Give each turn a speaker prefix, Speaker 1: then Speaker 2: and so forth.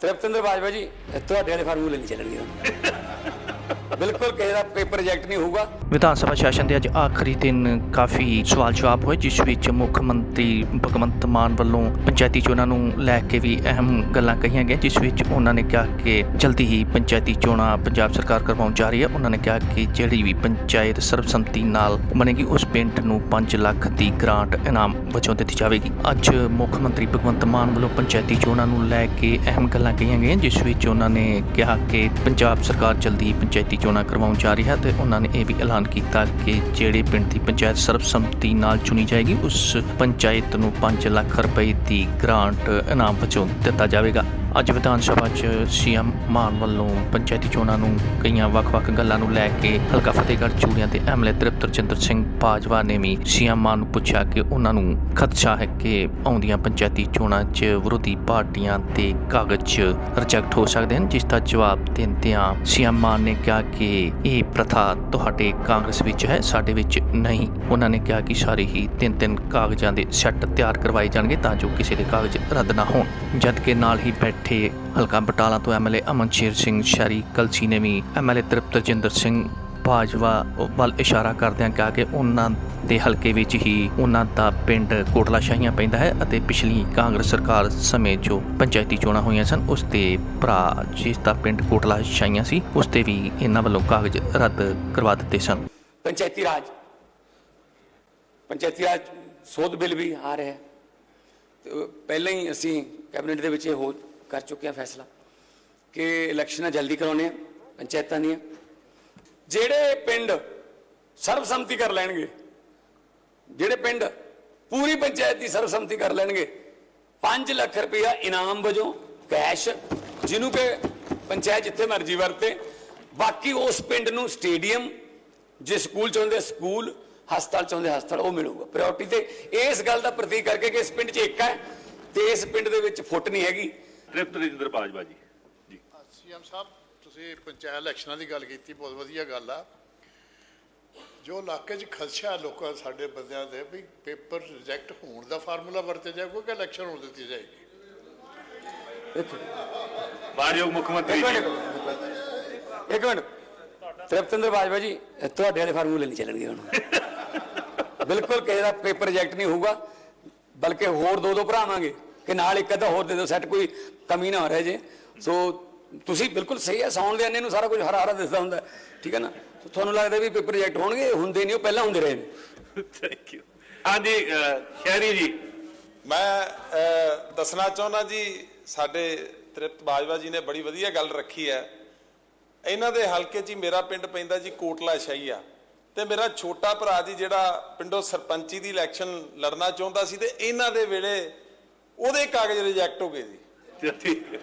Speaker 1: ਤ੍ਰਿਪਤਿੰਦਰ ਬਾਜਵਾ ਜੀ ਤੁਹਾਡੇ ਵਾਲੇ ਫਾਰਮੂਲੇ ਨਹੀਂ ਚੱਲਣਗੇ। ਬਿਲਕੁਲ ਕਿਸੇ ਦਾ ਪੇਪਰ ਰਿਜੈਕਟ ਨਹੀਂ ਹੋਊਗਾ।
Speaker 2: ਵਿਧਾਨ ਸਭਾ ਸੈਸ਼ਨ ਦੇ ਅੱਜ ਆਖਰੀ ਦਿਨ ਕਾਫੀ ਸਵਾਲ ਜਵਾਬ ਹੋਏ, ਜਿਸ ਵਿੱਚ ਮੁੱਖ ਮੰਤਰੀ ਭਗਵੰਤ ਮਾਨ ਵੱਲੋਂ ਪੰਚਾਇਤੀ ਚੋਣਾਂ ਨੂੰ ਲੈ ਕੇ ਵੀ ਅਹਿਮ ਗੱਲਾਂ ਕਹੀਆਂ ਗਈਆਂ, ਜਿਸ ਵਿੱਚ ਉਹਨਾਂ ਨੇ ਕਿਹਾ ਕਿ ਜਲਦੀ ਹੀ ਪੰਚਾਇਤੀ ਚੋਣਾਂ ਪੰਜਾਬ ਸਰਕਾਰ ਕਰਵਾਉਣ ਜਾ ਰਹੀ ਹੈ। ਉਹਨਾਂ ਨੇ ਕਿਹਾ ਕਿ ਜਿਹੜੀ ਵੀ ਪੰਚਾਇਤ ਸਰਬਸੰਮਤੀ ਨਾਲ ਬਣੇਗੀ, ਉਸ ਪਿੰਡ ਨੂੰ 5 ਲੱਖ ਦੀ ਗ੍ਰਾਂਟ ਇਨਾਮ ਵਜੋਂ ਦਿੱਤੀ ਜਾਵੇਗੀ। ਅੱਜ ਮੁੱਖ ਮੰਤਰੀ ਭਗਵੰਤ ਮਾਨ ਵੱਲੋਂ ਪੰਚਾਇਤੀ ਚੋਣਾਂ ਨੂੰ ਲੈ ਕੇ ਅਹਿਮ ਗੱਲਾਂ ਕਹੀਆਂ ਗਈਆਂ, ਜਿਸ ਵਿੱਚ ਉਹਨਾਂ ਨੇ ਕਿਹਾ ਕਿ ਪੰਜਾਬ ਸਰਕਾਰ ਜਲਦੀ ਹੀ ਪੰਚਾਇਤੀ ਚੋਣਾਂ ਕਰਵਾਉਣ ਜਾ ਰਹੀ ਹੈ ਤੇ ਉਹਨਾਂ ਨੇ ਇਹ ਵੀ ਐਲਾਨ ਕੀਤਾ ਕਿ ਜਿਹੜੇ ਪਿੰਡ ਦੀ ਪੰਚਾਇਤ ਸਰਬਸੰਮਤੀ ਨਾਲ ਚੁਣੀ ਜਾਏਗੀ, ਉਸ ਪੰਚਾਇਤ ਨੂੰ 5 ਲੱਖ ਰੁਪਏ ਦੀ ਗ੍ਰਾਂਟ ਇਨਾਮ ਵਜੋਂ ਦਿੱਤਾ ਜਾਵੇਗਾ। ਅੱਜ ਵਿਧਾਨ ਸਭਾ 'ਚ ਸੀਐਮ ਮਾਨ ਵੱਲੋਂ ਪੰਚਾਇਤੀ ਚੋਣਾਂ ਨੂੰ ਕਈਆਂ ਵੱਖ-ਵੱਖ ਗੱਲਾਂ ਨੂੰ ਲੈ ਕੇ ਹਲਕਾ ਫਤਿਹਗੜ੍ਹ, ਚੂੜੀਆਂ ਦੇ ਐਮਐਲਏ ਤ੍ਰਿਪਤ ਰਜਿੰਦਰ ਸਿੰਘ ਬਾਜਵਾ ਨੇ ਵੀ ਸੀਐਮ ਮਾਨ ਨੂੰ ਪੁੱਛਿਆ ਕਿ ਉਹਨਾਂ ਨੂੰ ਖਦਸ਼ਾ ਹੈ ਕਿ ਆਉਂਦੀਆਂ ਪੰਚਾਇਤੀ ਚੋਣਾਂ 'ਚ ਵਿਰੋਧੀ ਪਾਰਟੀਆਂ ਦੇ ਕਾਗਜ਼ ਰਿਜੈਕਟ ਹੋ ਸਕਦੇ ਹਨ, ਜਿਸ ਦਾ ਜਵਾਬ ਦਿੰਦਿਆਂ ਸੀਐਮ ਮਾਨ ਨੇ ਕਿਹਾ ਕਿ ਇਹ ਪ੍ਰਥਾ ਤੁਹਾਡੇ ਕਾਂਗਰਸ ਵਿੱਚ ਹੈ, ਸਾਡੇ ਵਿੱਚ ਨਹੀਂ। ਉਹਨਾਂ ਨੇ ਕਿਹਾ ਕਿ ਸਾਰੇ ਹੀ ਤਿੰਨ ਤਿੰਨ ਕਾਗਜ਼ਾਂ ਦੇ ਸੈੱਟ ਤਿਆਰ ਕਰਵਾਏ ਜਾਣਗੇ ਤਾਂ ਜੋ ਕਿਸੇ ਦੇ ਕਾਗਜ਼ ਰੱਦ ਨਾ ਹੋਣ। ਜਦ ਕਿ ਨਾਲ ਹੀ ਬੈਠ ਹਲਕਾ ਬਟਾਲਾ ਤੋਂ ਐਮਐਲਏ ਅਮਨਸ਼ੇਰ ਸਿੰਘ ਸ਼ਰੀ ਕਲਸੀ ਨੇ ਵੀ ਐਮਐਲਏ ਤ੍ਰਿਪਤ ਰਜਿੰਦਰ ਸਿੰਘ ਬਾਜਵਾ ਵੱਲ ਇਸ਼ਾਰਾ ਕਰਦਿਆਂ ਕਿਹਾ ਕਿ ਉਹਨਾਂ ਦੇ ਹਲਕੇ ਵਿੱਚ ਹੀ ਉਹਨਾਂ ਦਾ ਪਿੰਡ ਕੋਟਲਾ ਸ਼ਾਹੀਆਂ ਪੈਂਦਾ ਹੈ ਅਤੇ ਪਿਛਲੀ ਕਾਂਗਰਸ ਸਰਕਾਰ ਸਮੇਂ ਜੋ ਪੰਚਾਇਤੀ ਚੋਣਾਂ ਹੋਈਆਂ ਸਨ, ਉਸ ਦੇ ਭਰਾ ਜਿਸ ਦਾ ਪਿੰਡ ਕੋਟਲਾ ਸ਼ਾਹੀਆਂ ਸੀ, ਉਸ ਤੇ ਵੀ ਇਹਨਾਂ ਵੱਲੋਂ ਕਾਗਜ਼ ਰੱਦ ਕਰਵਾ ਦਿੱਤੇ ਸਨ।
Speaker 1: ਪੰਚਾਇਤੀ ਰਾਜ ਪੰਚਾਇਤੀ ਰਾਜ ਸੋਧ ਬਿੱਲ ਵੀ ਆ ਰਿਹਾ ਹੈ। ਪਹਿਲਾਂ ਹੀ ਅਸੀਂ ਕੈਬਨਿਟ ਦੇ ਵਿੱਚ ਇਹ ਹੋ ਕਰ ਚੁੱਕੇ ਹਾਂ ਫੈਸਲਾ ਕਿ ਇਲੈਕਸ਼ਨਾਂ ਜਲਦੀ ਕਰਾਉਣੇ ਆ ਪੰਚਾਇਤਾਂ ਦੀਆਂ। ਜਿਹੜੇ ਪਿੰਡ ਸਰਬਸੰਮਤੀ ਕਰ ਲੈਣਗੇ, ਜਿਹੜੇ ਪਿੰਡ ਪੂਰੀ ਪੰਚਾਇਤ ਦੀ ਸਰਬਸੰਮਤੀ ਕਰ ਲੈਣਗੇ 5 ਲੱਖ ਰੁਪਇਆ ਇਨਾਮ ਵਜੋਂ ਕੈਸ਼ ਜਿਹਨੂੰ ਕਿ ਪੰਚਾਇਤ ਜਿੱਥੇ ਮਰਜ਼ੀ ਵਰਤੇ। ਬਾਕੀ ਉਸ ਪਿੰਡ ਨੂੰ ਸਟੇਡੀਅਮ ਜੇ ਸਕੂਲ ਚਾਹੁੰਦੇ ਸਕੂਲ, ਹਸਪਤਾਲ ਚਾਹੁੰਦੇ ਹਸਪਤਾਲ, ਉਹ ਮਿਲੂਗਾ। ਪ੍ਰਾਇੋਰਟੀ ਤੇ ਇਸ ਗੱਲ ਦਾ ਪ੍ਰਤੀਕ ਕਰਕੇ ਕਿ ਇਸ ਪਿੰਡ 'ਚ ਇੱਕ ਹੈ ਤੇ ਇਸ ਪਿੰਡ ਦੇ ਵਿੱਚ ਫੁੱਟ ਨਹੀਂ ਹੈਗੀ।
Speaker 3: ਤ੍ਰਿਪਤ ਰਜਿੰਦਰ ਬਾਜਵਾ ਜੀ। ਜੀ।
Speaker 4: ਸੀਐਮ ਸਾਹਿਬ ਤੁਸੀਂ ਪੰਚਾਇਤ ਇਲੈਕਸ਼ਨਾਂ ਦੀ ਗੱਲ ਕੀਤੀ ਬਹੁਤ ਵਧੀਆ ਗੱਲ ਆ। ਜੋ ਇਲਾਕੇ 'ਚ ਖਦਸ਼ਾ ਲੋਕਾਂ ਸਾਡੇ ਬੰਦਿਆਂ ਦੇ ਵੀ ਪੇਪਰ ਰਿਜੈਕਟ ਹੋਣ ਦਾ ਫਾਰਮੂਲਾ ਵਰਤਿਆ ਜਾਏਗਾ ਕਿ ਇਲੈਕਸ਼ਨ ਹੋਣ ਦਿੱਤੀ ਜਾਏਗੀ।
Speaker 3: ਮਾਨਯੋਗ ਮੁੱਖ ਮੰਤਰੀ
Speaker 1: ਇੱਕ
Speaker 3: ਜੀ।
Speaker 1: ਮਿੰਟ ਇੱਕ ਮਿੰਟ। ਤ੍ਰਿਪਤਿੰਦਰ ਬਾਜਵਾ ਜੀ ਤੁਹਾਡੇ ਵਾਲੇ ਫਾਰਮੂਲੇ ਨਹੀਂ ਚੱਲਣਗੇ ਹੁਣ। ਬਿਲਕੁਲ ਕਿਸੇ ਦਾ ਪੇਪਰ ਰਿਜੈਕਟ ਨਹੀਂ ਹੋਊਗਾ ਬਲਕਿ ਹੋਰ ਦੋ ਦੋ ਭਰਾਵਾਂਗੇ। ਕਿ ਨਾਲ ਇੱਕ ਅੱਧਾ ਹੋਰ ਦੇ ਦਿਓ ਸੈੱਟ ਕੋਈ ਕਮੀ ਨਾ ਰਹੇ ਜੇ। ਸੋ ਤੁਸੀਂ ਬਿਲਕੁਲ ਸਹੀ ਹੈ ਸੌਣ ਲਿਆਨੇ ਨੂੰ ਸਾਰਾ ਕੁਝ ਹਰਾ ਹਰਾ ਦਿਸਦਾ ਹੁੰਦਾ ਠੀਕ ਹੈ ਨਾ? ਸੋ ਤੁਹਾਨੂੰ ਲੱਗਦਾ ਵੀ ਪੇਪਰ ਰਿਜੈਕਟ ਹੋਣਗੇ ਹੁੰਦੇ ਨਹੀਂ ਉਹ ਪਹਿਲਾਂ ਹੁੰਦੇ ਰਹੇ ਨੇ।
Speaker 3: ਥੈਂਕ ਯੂ ਹਾਂਜੀ ਸ਼ਹਿਰੀ ਜੀ।
Speaker 5: ਮੈਂ ਦੱਸਣਾ ਚਾਹੁੰਦਾ ਜੀ ਸਾਡੇ ਤ੍ਰਿਪਤ ਬਾਜਵਾ ਜੀ ਨੇ ਬੜੀ ਵਧੀਆ ਗੱਲ ਰੱਖੀ ਹੈ। ਇਹਨਾਂ ਦੇ ਹਲਕੇ 'ਚ ਹੀ ਮੇਰਾ ਪਿੰਡ ਪੈਂਦਾ ਜੀ ਕੋਟਲਾ ਸ਼ਾਹੀਆ ਤੇ ਮੇਰਾ ਛੋਟਾ ਭਰਾ ਜੀ ਜਿਹੜਾ ਪਿੰਡੋਂ ਸਰਪੰਚੀ ਦੀ ਇਲੈਕਸ਼ਨ ਲੜਨਾ ਚਾਹੁੰਦਾ ਸੀ ਤੇ ਇਹਨਾਂ ਦੇ ਵੇਲੇ ਉਹਦੇ ਕਾਗਜ਼ ਰਿਜੈਕਟ ਹੋ ਗਏ ਜੀ।
Speaker 3: ਠੀਕ ਹੈ।